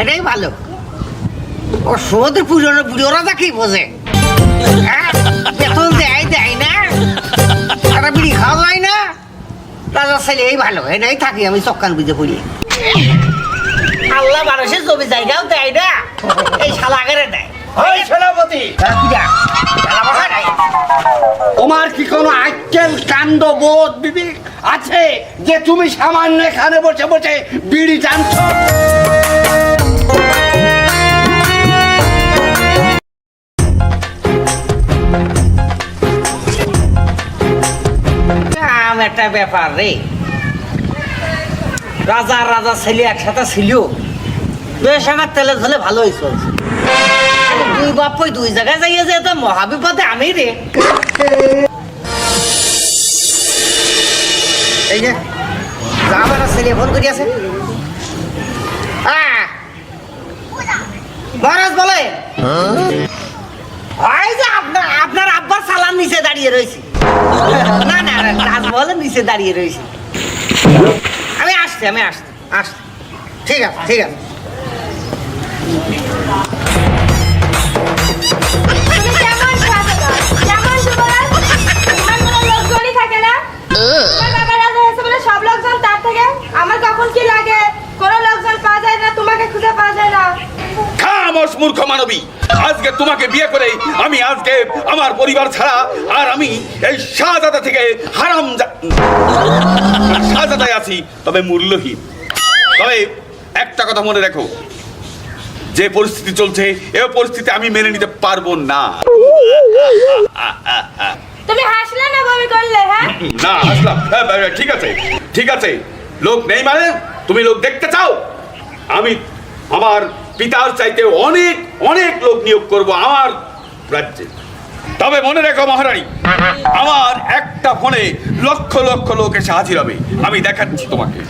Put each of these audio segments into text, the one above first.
এটাই ভালো। ও সমুদ্র পুরনো বুড়োরা কি বোঝে। হ্যাঁ? বেতন দেয় দেয় না। একটা বিড়ি খাওয়া যায় না। রাজা ছেলে এই ভালো এটাই থাকি আমি চক্কান বুঝে পড়ি আল্লাহ মানুষের জমি জায়গাও দেয় না এই শালা আগে দেয়। হ্যাঁ, দেয়। তোমার কি কোনো আক্কেল কাণ্ড বোধ বিবেক আছে যে তুমি সামান্য এখানে বসে বসে বিড়ি টানছো একটা ব্যাপার রে। রাজা রাজা ছেলে একসাথে ছিল। বেশ আমার তেলে ধলে ভালোই চলছে দুই বাপই দুই জায়গায় যাইয়ে যে তো মহাবিপদে আমি রে। এই যে আমার ছেলে ফোন করি আছে। হ্যাঁ মহারাজ বলে হয়? যে আপনার আপনার আব্বার সালান নিচে দাঁড়িয়ে রয়েছে। না না না কাজ বলে নিচে দাঁড়িয়ে রয়েছে। আমি আসছি আমি আসছি আসছি। ঠিক আছে ঠিক আছে। বলে সব লোকজন তার থেকে? আমার কখন কি লাগে? কোনো লোকজন পাওয়া যায় না তোমাকে খুঁজে পাওয়া যায় না। খামোশ মূর্খ মানবী। আজকে তোমাকে বিয়ে করে আমি আজকে আমার পরিবার ছাড়া আর আমি এই শাহজাদা থেকে হারাম শাহজাদায় আছি তবে মূল্যহীন। তবে একটা কথা মনে রেখো যে পরিস্থিতি চলছে এ পরিস্থিতি আমি মেনে নিতে পারব না। তুমি হাসলে না বমি করলে হ্যাঁ? না আসলাম হ্যাঁ, হ্যাঁ, ঠিক আছে ঠিক আছে। লোক নেই মানে? তুমি লোক দেখতে চাও? আমি আমার পিতার চাইতে অনেক অনেক লোক নিয়োগ করব আমার রাজ্যে। তবে মনে রেখো মহারানী, আমার একটা ফোনে লক্ষ লক্ষ লোক এসে হাজির হবে। আমি দেখাচ্ছি তোমাকে।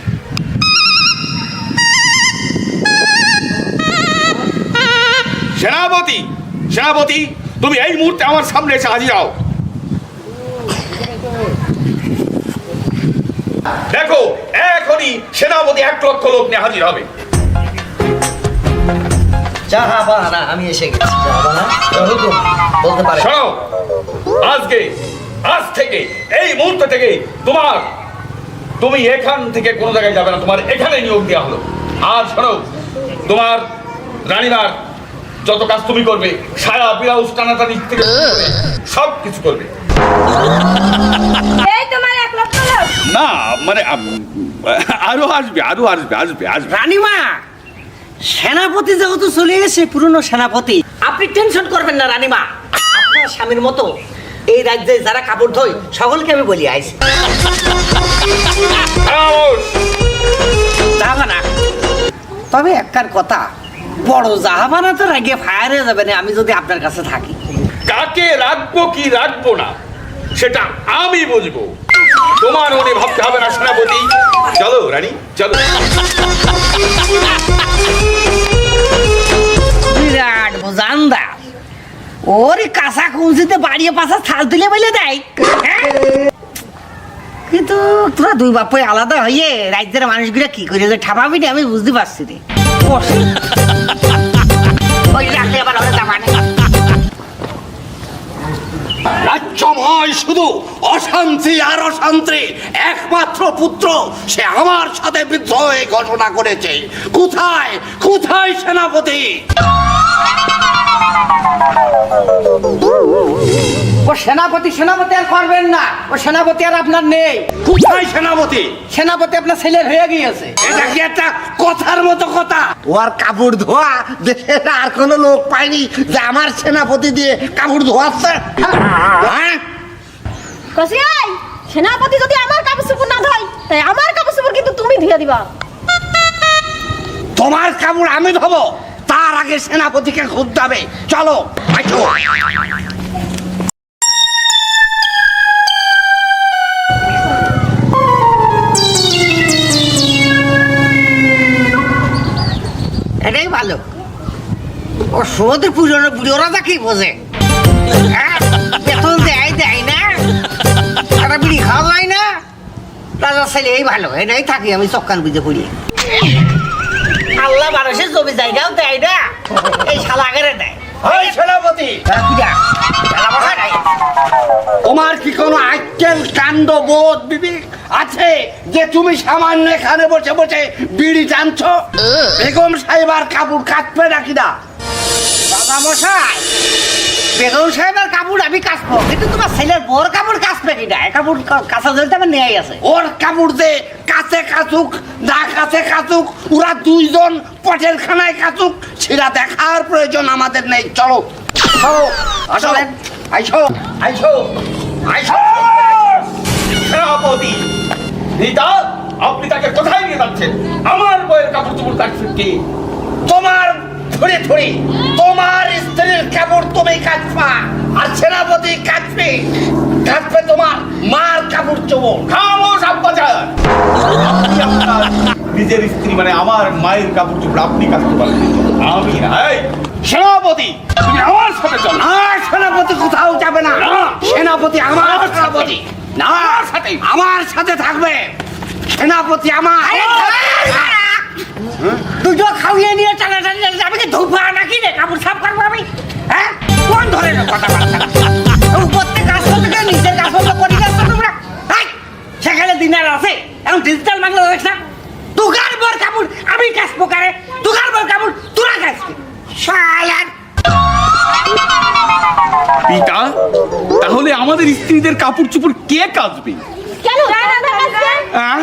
সেনাপতি সেনাপতি, তুমি এই মুহূর্তে আমার সামনে এসে হাজির হও। দেখো, এখনই সেনাপতি এক লক্ষ লোক নিয়ে হাজির হবে। জাহাবানা আমি এসে গেছি। হুকুম বলতে পারে। শোনো আজকে আজ থেকে এই মুহূর্ত থেকে তোমার তুমি এখান থেকে কোনো জায়গায় যাবে না। তোমার এখানে নিয়োগ দেওয়া হলো। আর শোনো তোমার রানীমার যত কাজ তুমি করবে সারা ব্লাউজ টানাটানি থেকে সব কিছু করবে। এই তোমার এক লক্ষ লোক। না মানে আরও আসবে আরও আসবে আসবে আসবে। রানীমা! সেনাপতি যেহেতু চলে গেছে, পুরনো সেনাপতি। আপনি টেনশন করবেন না, রানীমা। আপনার স্বামীর মতো এই রাজ্যে যারা কাপড় ধোয়, সকলকে আমি বলি জাহাবানা তবে একটার কথা, বড় জাহাবানা তো রাগে ফায়ার যাবে না, আমি যদি আপনার কাছে থাকি। কাকে রাখব, কি রাখব না, সেটা আমি বুঝব। তোমার মনে ভাবতে হবে না সেনাপতি। চলো রানী চলো। বিরাট বোঝান্দা ওরে কাঁচা কুঞ্চিতে বাড়িয়ে পাশা থাল তুলে বলে দেয়। হ্যাঁ? কিন্তু তোরা দুই বাপই আলাদা হয়ে রাজ্যের মানুষগুলো কি করে যে ঠাপাবি আমি বুঝতে পারছি রে রাজ্যময় শুধু অশান্তি আর অশান্তি, একমাত্র পুত্র সে আমার সাথে বিদ্রোহে ঘোষণা করেছে। কোথায়? কোথায় সেনাপতি? ও সেনাপতি সেনাপতি আর করবেন না। ও সেনাপতি আর আপনার নেই। কোথায় সেনাপতি? সেনাপতি আপনার ছেলের হয়ে গিয়েছে। এটা কি একটা কথার মতো কথা? ও আর কাপড় ধোয়া দেশের আর কোনো লোক পায়নি যে আমার সেনাপতি দিয়ে কাপড় ধোয়াচ্ছে। হ্যাঁ? কসিয়াই সেনাপতি যদি আমার কাপড় চোপড় না ধয় তাই আমার কাপড় চোপড় কিন্তু তুমি ধুয়ে দিবা। তোমার কাপড় আমি ধোবো তার আগে সেনাপতিকে খুঁজতে হবে। চলো ও সমুদ্র পুরনো বুড়োরা কি বোঝে? হ্যাঁ? বেতন দেয় দেয় না? একটা বিড়ি খাওয়া যায় না? রাজা ছেলে এই ভালো এটাই থাকি আমি চক্কান বুঝে পড়ি। আল্লাহ মানুষের জমি জায়গাও দেয় না এই শালা দেয়। সেনাপতি! হ্যাঁ। তোমার কি কোনো আক্কেল কাণ্ড বোধ বিবেক আছে যে তুমি সামান্য এখানে বসে বসে বিড়ি টানছো বেগম সাহেবার কাপড় কাটবে নাকি না? দাদা মশাই। বেগম সাহেবের কাপড় আমি কাচবো কিন্তু তোমার ছেলের বর কাপড় কাচবে কিনা এই কাপড় কাচা জলতে আমার নিয়ে আছে। ওর কাপড় দে কাছে কাচুক না কাছে কাচুক ওরা দুইজন পটেল খানায় কাচুক সেটা দেখার প্রয়োজন আমাদের নেই। চলো। চলো। আসো। আইসো। আইসো। আইসো। সেনাপতি নিতা আপনি তাকে কোথায় নিয়ে যাচ্ছেন? আমার বইয়ের কাপড় চোপড় কাটছেন কি? তোমার ধরে ধরে তোমার স্ত্রীর কাপড় তুমি কাটবা আর সেনাপতি কাটবে। কাটবে তোমার মার কাপড় চোপড়। খামোশ আব্বাজান নিজের স্ত্রী মানে আমার মায়ের কাপড় চোপড় আপনি কাটতে পারবেন আমি না। সেনাপতি তুমি আমার সাথে চলো। আর সেনাপতি কোথাও যাবে না। না। সেনাপতি আমার আমার সেনাপতি। না। আমার সাথে। আমার সাথে থাকবে। সেনাপতি আমার। দুটো খাওয়িয়ে নিয়ে টানা টানি আমি কি ধূপ নাকি রে? কাপড় সাফ করব আমি? হ্যাঁ? কোন ধরনের কথাবার্তা উপর থেকে কাজ করতে নিজের কাজ বন্ধ করে যাচ্ছ তোমরা? সেখানে দিনার আছে। এখন ডিজিটাল বাংলা দেখ না? তুগার বর কাপড় আমি কাচবো কারে তুগার বর কাপড় তোরা কাচবি শালার। পিতা তাহলে আমাদের স্ত্রীদের কাপড় চোপড় কে কাচবে? কেন? আহ?